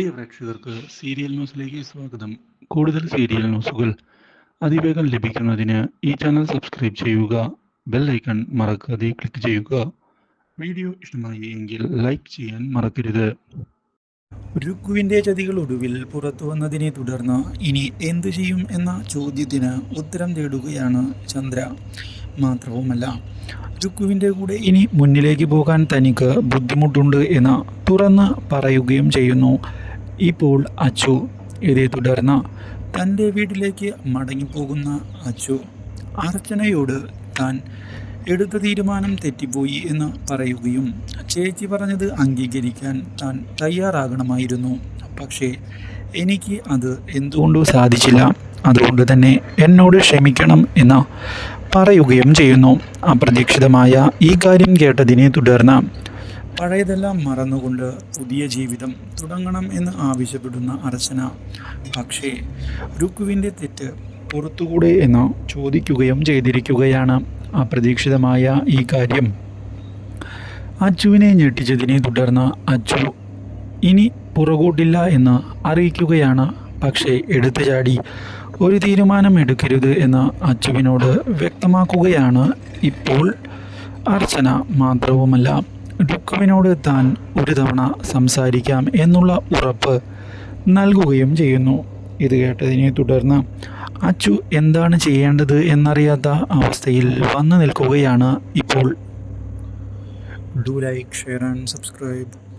പ്രിയ പ്രേക്ഷകർക്ക് സീരിയൽ ന്യൂസിലേക്ക് സ്വാഗതം. കൂടുതൽ സീരിയൽ ന്യൂസുകൾ അതിവേഗം ലഭിക്കുന്നതിന് ഈ ചാനൽ സബ്സ്ക്രൈബ് ചെയ്യുക ബെൽ ഐക്കൺ മറക്കാതെ ക്ലിക്ക് ചെയ്യുക. വീഡിയോ ഇഷ്ടമായി എങ്കിൽ ലൈക്ക് ചെയ്യാൻ മറക്കരുത്. രുക്കുവിന്റെ ചതികൾ ഒടുവിൽ പുറത്തു വന്നതിനെ തുടർന്ന് ഇനി എന്തു ചെയ്യും എന്ന ചോദ്യത്തിന് ഉത്തരം തേടുകയാണ് ചന്ദ്ര. മാത്രവുമല്ല രുക്കുവിന്റെ കൂടെ ഇനി മുന്നിലേക്ക് പോകാൻ തനിക്ക് ബുദ്ധിമുട്ടുണ്ട് എന്ന് തുറന്ന് പറയുകയും ചെയ്യുന്നു. ഇപ്പോൾ അച്ചു ഇതേ തുടർന്ന് തന്റെ വീട്ടിലേക്ക് മടങ്ങിപ്പോകുന്ന അച്ചു അർച്ചനയോട് താൻ എടുത്ത തീരുമാനം തെറ്റിപ്പോയി എന്ന് പറയുകയും ചേച്ചി പറഞ്ഞത് അംഗീകരിക്കാൻ താൻ തയ്യാറാകണമായിരുന്നു. പക്ഷേ എനിക്ക് അത് എന്തുകൊണ്ടും സാധിച്ചില്ല. അതുകൊണ്ട് തന്നെ എന്നോട് ക്ഷമിക്കണം എന്ന് പറയുകയും ചെയ്യുന്നു. അപ്രതീക്ഷിതമായ ഈ കാര്യം കേട്ടതിനെ തുടർന്ന് പഴയതെല്ലാം മറന്നുകൊണ്ട് പുതിയ ജീവിതം തുടങ്ങണം എന്ന് ആവശ്യപ്പെടുന്ന അർച്ചന പക്ഷേ രുക്കുവിന്റെ തെറ്റ് പുറത്തുകൂടെ എന്ന് ചോദിക്കുകയും ചെയ്തിരിക്കുകയാണ് അപ്രതീക്ഷിതമായ ഈ കാര്യം. അച്ചുവിനെ ഞെട്ടിച്ചതിനെ തുടർന്ന് അച്ചു ഇനി പുറകോട്ടില്ല എന്ന് അറിയിക്കുകയാണ് പക്ഷേ എടുത്തു ചാടി. ഒരു തീരുമാനം എടുക്കരുത് എന്ന് അച്ചുവിനോട് വ്യക്തമാക്കുകയാണ് ഇപ്പോൾ അർച്ചന. മാത്രവുമല്ല രുക്കുവിനോട് താൻ ഒരു തവണ സംസാരിക്കാം എന്നുള്ള ഉറപ്പ് നൽകുകയും ചെയ്യുന്നു. ഇത് കേട്ടതിനെ തുടർന്ന് അച്ചു എന്താണ് ചെയ്യേണ്ടത് എന്നറിയാത്ത അവസ്ഥയിൽ വന്നു നിൽക്കുകയാണ് ഇപ്പോൾ. Do like share and subscribe